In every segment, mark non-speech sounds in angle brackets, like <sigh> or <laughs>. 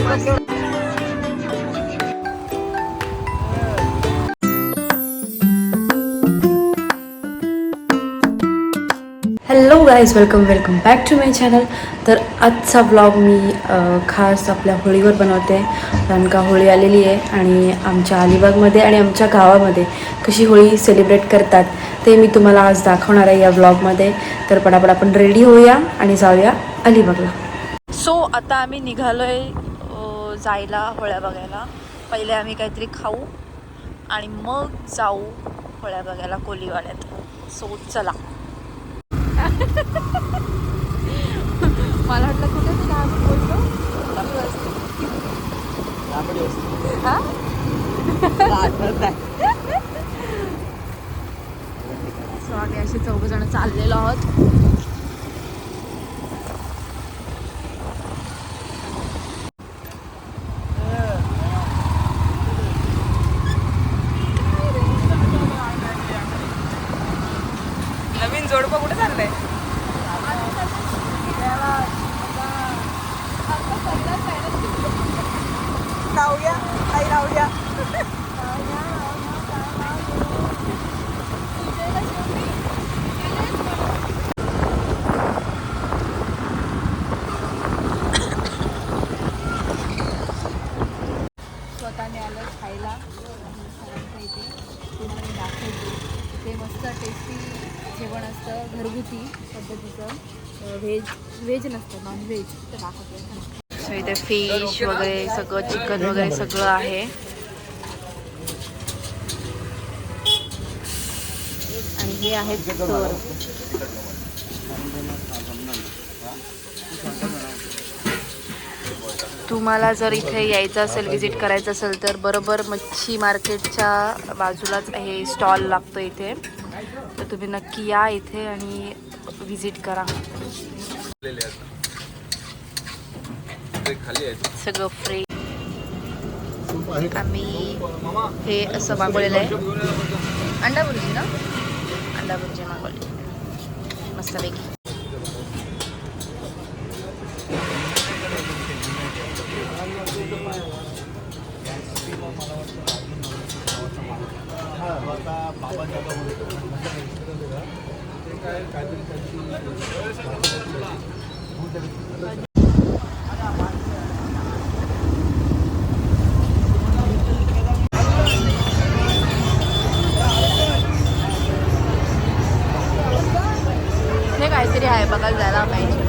Hello guys welcome welcome back to my channel तर आजचा blog मी खास आपल्या होळीवर बनवते. कारण का होळी आलेली आहे आणि आमच्या अलिबागमध्ये आणि आमच्या गावामध्ये कशी होळी सेलिब्रेट करतात ते मी तुम्हाला आज दाखवणार आहे या ब्लॉगमध्ये तर पटापट आपण रेडी होऊया आणि जाऊया अलिबागला. सो आता आम्ही निघालोय आहे जायला होळ्या बघायला. पहिले आम्ही काहीतरी खाऊ आणि मग जाऊ होळ्या बघायला कोलीवाड्यात. सो चला. मला वाटलं कुठे आम्ही बोललो. हा? So आम्ही असे चौघ जण चाललेलो आहोत नवीन जोडपं कुठे चाललंय राहूया आई राहूया स्वतःने आलं खायला आणि सरांच्या इथे तुम्हाला मी दाखवते ते मस्त टेस्टी जेवण असतं घरगुती पद्धतीचं व्हेज व्हेज नसतं नॉन व्हेज दाखवते. सो इथे फिश वगैरे सगळं चिकन वगैरे सगळं आहे. आणि हे आहेत चोर तुम्हाला जर इथे यायचं असेल विजिट करायचं असेल तर बरोबर मच्छी मार्केटच्या बाजूलाच हे स्टॉल लागतो इथे. तर तुम्ही नक्की या इथे आणि विजिट करा. सगळं फ्री आम्ही हे असं मागवलेलं आहे. अंडा बुर्जी ना? अंडा बुर्जी मागवली. मस्तपैकी. हे काहीतरी आहे बघायला जायला पाहिजे.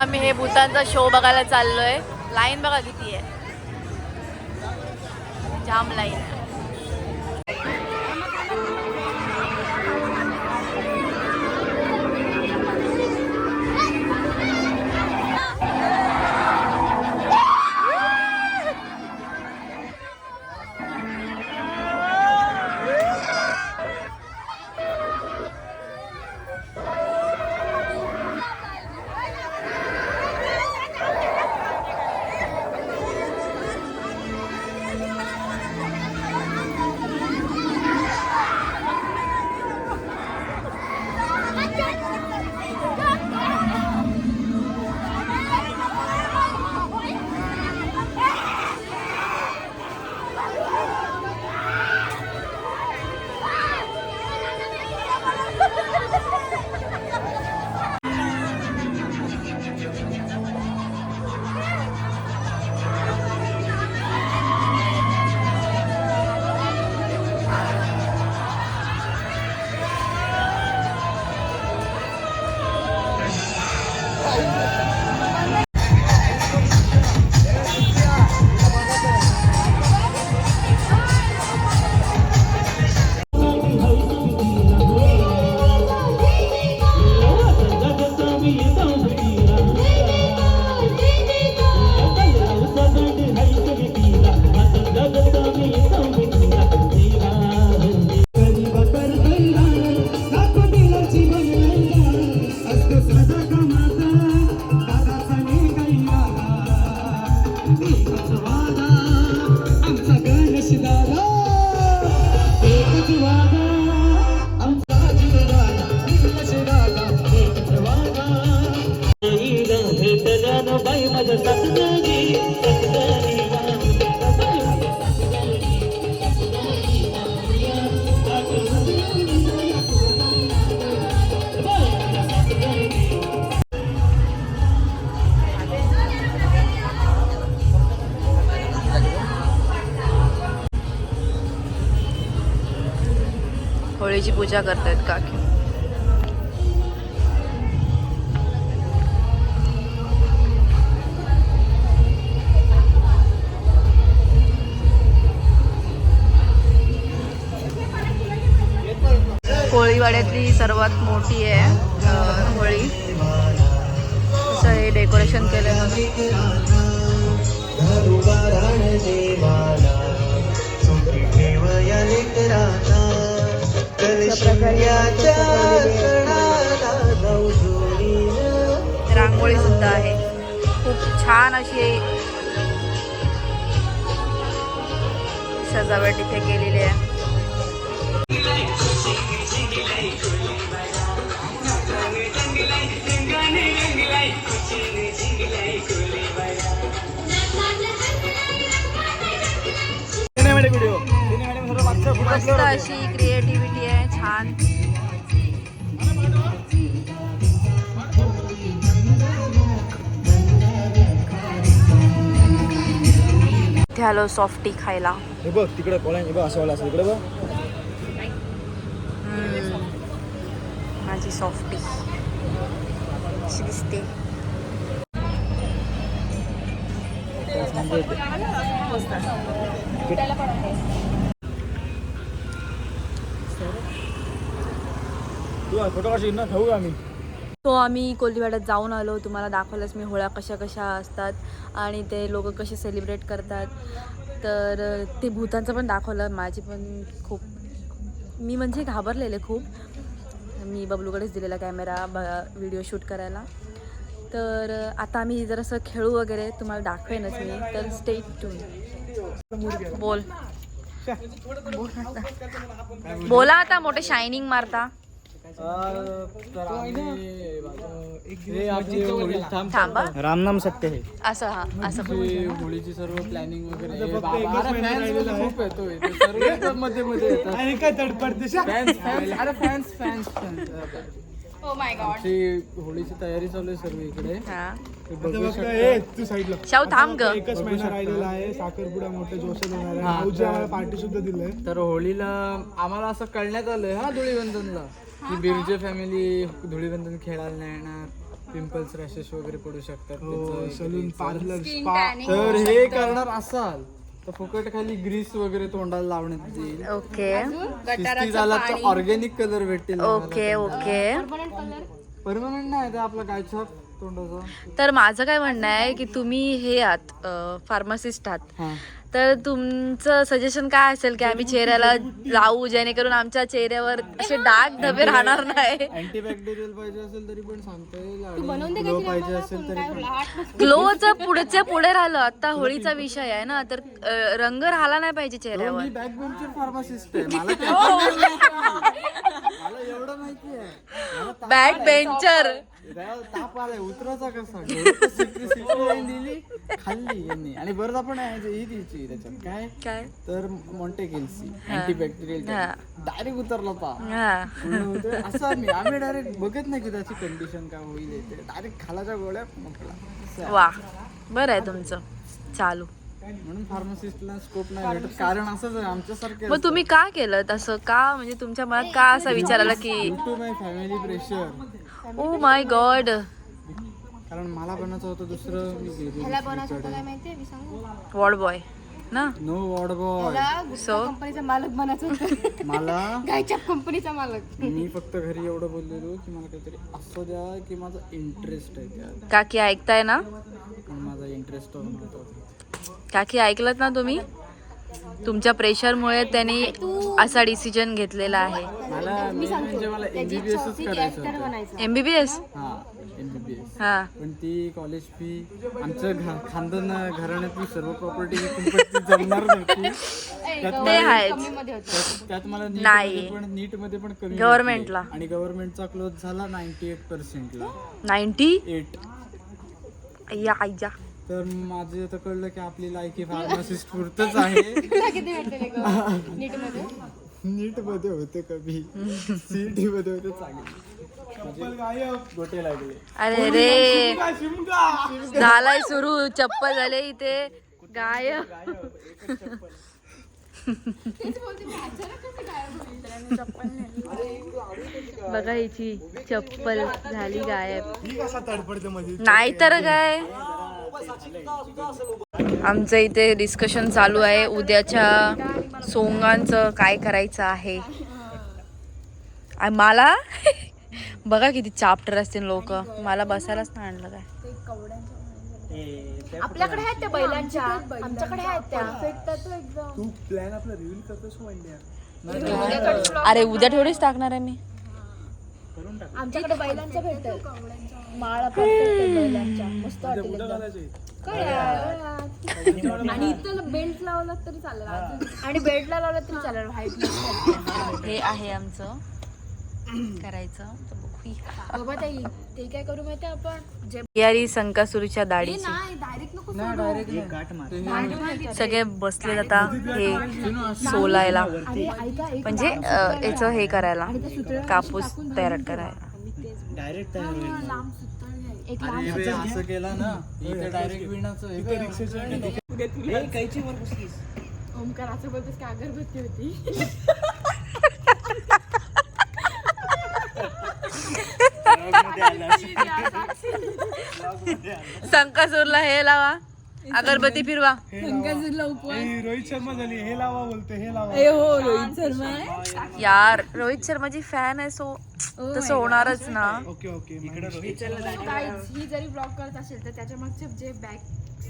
आम्ही हे भूतांचा शो बघायला चाललोय. लाईन बघा किती आहे. जाम लाईन आहे. होळीची पूजा करतायत काकी. कोळीवाड्यातली सर्वात मोठी आहे होळी. असं हे डेकोरेशन केलं केलेलं रांगोळी सुद्धा आहे. खूप छान अशी सजावट इथे केलेली आहे. मस्त अशी क्रिएटिव्हिटी आहे छान. इथे आलो सॉफ्टी खायला. हे बघ तिकडे हे बघ असं वाला असं इकडे बघ. माझी सॉफ्टी अशी दिसते. तू फोटो काढशील ना खाऊ आम्ही? तो आम्ही कोल्हीवाड्यात जाऊन आलो. तुम्हाला दाखवलंच मी होळ्या कशा कशा असतात आणि ते लोक कसे सेलिब्रेट करतात. तर ते भूतांचं पण दाखवलं. माझी पण खूप मी म्हणजे घाबरलेले खूप. मी बबलूकडेच दिलेला कॅमेरा ब व्हिडिओ शूट करायला. तर आता आम्ही जरासं खेळू वगैरे. तुम्हाला दाखवेनच मी. तर स्टे टून बोल. बोला आता मोठे शायनिंग मारता. थांब रामनाम सत्य हे. असं हा असं. होळीची सर्व प्लॅनिंग वगैरे बाबा, अरे fans पण खूप येतोय. ते सर्व <laughs> एकदम मध्ये मध्ये येतात. फॅन्स फॅन्स <laughs> अरे फॅन्स फॅन्स फॅन्स आमची होळीची तयारी चालू आहे सर्व इकडे. हा. ते बघू शकता. थांब ग. एकच महिना राहिलेला आहे. साखरपुडा मोठ्या जोशात होणार आहे. पार्टी सुद्धा दिलंय. तर होळीला आम्हाला असं कळण्यात आलंय हा धुळीवंदनला? की बिरजे फॅमिली धुळीवंदन खेळायला नाही येणार पिंपल्स रॅशेस वगैरे पडू शकतात त्याचं सलून पार्लर स्पा तर हे करणार असाल. तर फुकट खाली ग्रीस वगैरे तोंडाला लावण्यात येईल. ओके. शिस्ती झाला तर ऑर्गॅनिक कलर भेटतील ओके ओके. परमनंट नाही ते आपला गायछाप तोंडाचा? तर माझं काय म्हणणं आहे की तुम्ही हे आहात फार्मासिस्ट आहात. हा. तर तुमचं सजेशन काय असेल की आम्ही चेहऱ्याला लावू जेणेकरून आमच्या चेहऱ्यावर असे डाग धबे राहणार नाही? अँटीबॅक्टेरियल पाहिजे असेल तरी पण सांगता येईल आणि ग्लो पाहिजे असेल तरी पण. ग्लोचं पुढच्या पुढे राहिलं. आता होळीचा विषय आहे ना तर अं, रंग राहिला नाही पाहिजे हो, चेहऱ्यावर. मी बॅक बेंचर फार्मासिस्ट आहे. मला <laughs> त्याच्याबद्दल माहिती. आहे. मला एवढं माहिती आहे. मला ताप बॅक आलाय. बेंचर त्याला ताप आलाय उतरायचा कसा? दिली खाल्ली यांनी. आणि बरं आपण ही त्याच्यात. काय? काय? तर मॉन्टेकेल्सी अँटीबॅक्टेरियल. डायरेक्ट उतरला होतं. असं आम्ही आम्ही डायरेक्ट बघत नाही की त्याची कंडिशन काय होईल डायरेक्ट खालाच्या गोळ्या आहे. वा बरं आहे तुमचं. चालू. म्हणून फार्मासिस्टला स्कोप नाही भेटत. कारण असंच आहे आमच्यासारखे मग तुम्ही का केलं तसं? का म्हणजे तुमच्या मनात का असा विचार आला की युट्यूब आहे family pressure oh my god कारण मला बनायचं होतं दुसरं वॉर्ड बॉय ना? नो वॉर्ड बॉय सो कंपनीचा मालक बनायचं होतं. मला? <laughs> गायच्या कंपनीचा मालक. मी फक्त घरी एवढं बोललेलो की मला काहीतरी असं द्या की माझा इंटरेस्ट आहे त्यात. काकी ऐकताय ना? माझा इंटरेस्ट होता काकी ऐकलं ना तुम्ही? तुमच्या प्रेशरमुळे त्यांनी असा डिसिजन घेतलेला आहे. मला main म्हणजे एमबीबीएस हा एमबीबीएस हा. पण ती कॉलेज फी आमचं खानदान घराण्यातली सर्व प्रॉपर्टी जमणार <laughs> नाही. नीटमध्ये पण कमी. भेटली. आणि गव्हर्नमेंटचा क्लोज झाला नाईन्टी एट पर्सेंटला नाईन्टी एट अय्या अय्या तर माझे आता कळलं की आपली लायकी फार्मासिस्ट पुरतच आहे. किती <laughs> नीटमध्ये नीटमध्ये होते कमी सीईटी मध्ये होते चांगले. गोटे लागले. अरे रे. झालाय सुरू. चप्पल झाले इथे. गाय <laughs> बघा हिची चप्पल झाली गायब. कसा तडपडते मध्ये? नाही तर काय? आमचं इथे डिस्कशन चालू आहे. उद्याच्या सोंगांचं काय करायचं आहे. मला? <laughs> बघा किती चाप्टर असतील लोक. मला बसायलाच नाही आणलं काय. आपल्याकडे आहेत त्या बैलांच्या. आमच्याकडे आहेत त्या. तू प्लॅन आपला रिव्हील करतोस म्हणल्या अरे उद्या थोडीच टाकणार आहे मी. आमच्याकडे बैलांच्या भेटत माळा मस्त आहे? आणि इथं बेल्ट लावला तरी चालेल. आणि बेल्टला लावला तरी चालेल. व्हाईट हे आहे आमचं. करायचं. बाबा ताई ते काय करू माहिती आपण? जे संकासुरीच्या दाढीची. नाही डायरेक्ट नको सगळे बसले आता. हे सोलायला. म्हणजे याचं हे करायला. कापूस तयार करायला. लांब एक असं केलं ना इथे डायरेक्ट विणाचं हे बघ. ओमकार असं बोलतोस की अगरबत्ती होती. संकासूरला हे लावा. अगरबत्ती फिरवा. हे रोहित शर्मा झाली. हे लावा बोलते हे लावा. यार रोहित शर्माची फॅन आहे सो तसं होणारच ना. ओके ओके ही जरी ब्लॉक करत असेल तर त्याच्या मागचे जे बॅक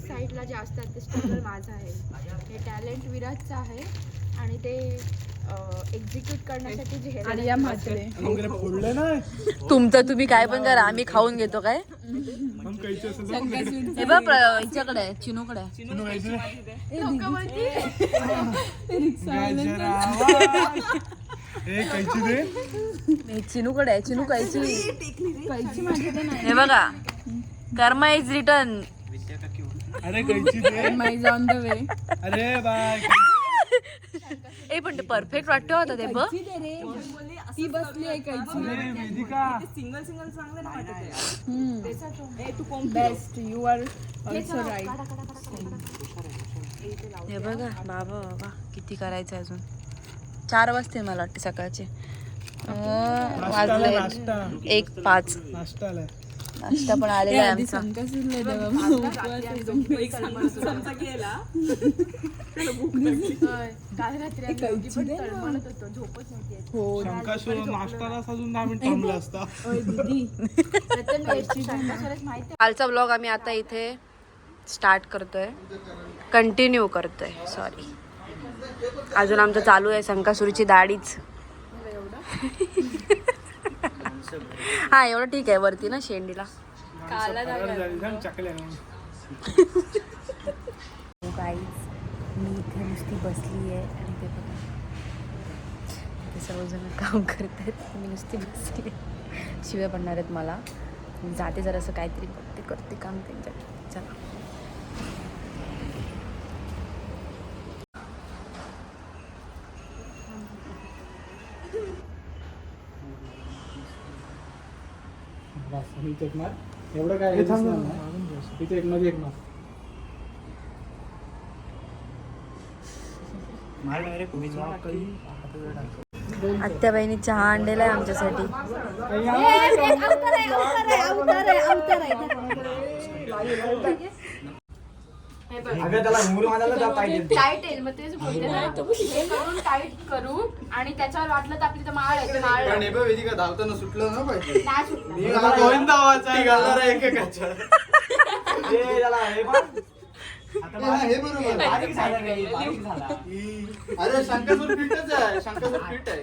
साईडला जे असतात ते स्ट्रगल माझं आहे. हे टॅलेंट विराजचं आहे आणि ते एक्झिक्यूट करण्यासाठी जे हे तुमचं तुम्ही काय पण करा आम्ही खाऊन घेतो काय. हे बघ हिच्याकडे आहे, चिनूकडे हे चिनूकडे आहे चिनू कैची. हे बघा कर्मा इज रिटर्न अरे कैची दे। अरे बाय। ए पण ते परफेक्ट वाटतं होतं ते बघ. अरे वेदिका. सिंगल सिंगल चांगलं नाही वाटत best you are also right हे बघा बाबा बाबा किती करायचं अजून? चार वाजते मला वाटते सकाळचे. वाजले एक पाच. नाश्ता आलाय नाश्ता पण आलेला आहे आमचा. शंकासुरच आहे. कालचा ब्लॉग आम्ही आता इथे स्टार्ट करतोय. कंटिन्यू करतोय. सॉरी अजून आमचं चालू आहे संकासुरीची दाढीच. हा एवढं ठीक आहे वरती ना शेंडीला. गाईज मी इथे नुसती बसली आहे आणि ते बघा. ते सर्वजण काम करत आहेत मी नुसती बसली आहे. शिव्या पडणार आहेत मला. जाते जरासं काहीतरी बघते करते काम त्यांच्याकडे चला. इथे एक मार एवढं काय दिसणार नाही. इथे एक मध्ये एक मार आत्याबाईंनी चहा आणलेला आहे आमच्यासाठी. अगं त्याला घुंगरू मारायला जा पाहिजे टाईट येईल. मग तेच बोलते ना. हे करून टाईट करू आणि त्याच्यावर वाटलं तर आपली तर माळ आहे ते माळ पण हे बघ वेदिका धावताना सुटलं ना पाहिजे. नाही सुटणार. मी मला गोविंद आवाज आहे घालणार आहे एकेकाच्या. त्याला हे बघ. हे बरोबर. अरे शंकासूर फिटच आहे शंकासूर फिट आहे.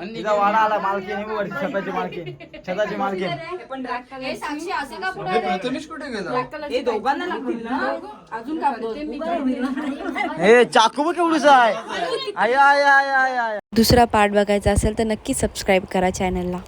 तिचा वाडा आला मालकीन आहे वर छताची मालकीन छताची मालकीन प्रथमेश कुठे गेला? हे दोघांना लागतील ना? अजून का हे चाकू बघ केवढीच आहे. I I I I I दुसरा पार्ट बघायचा असेल तर नक्की सबस्क्राईब करा चॅनलला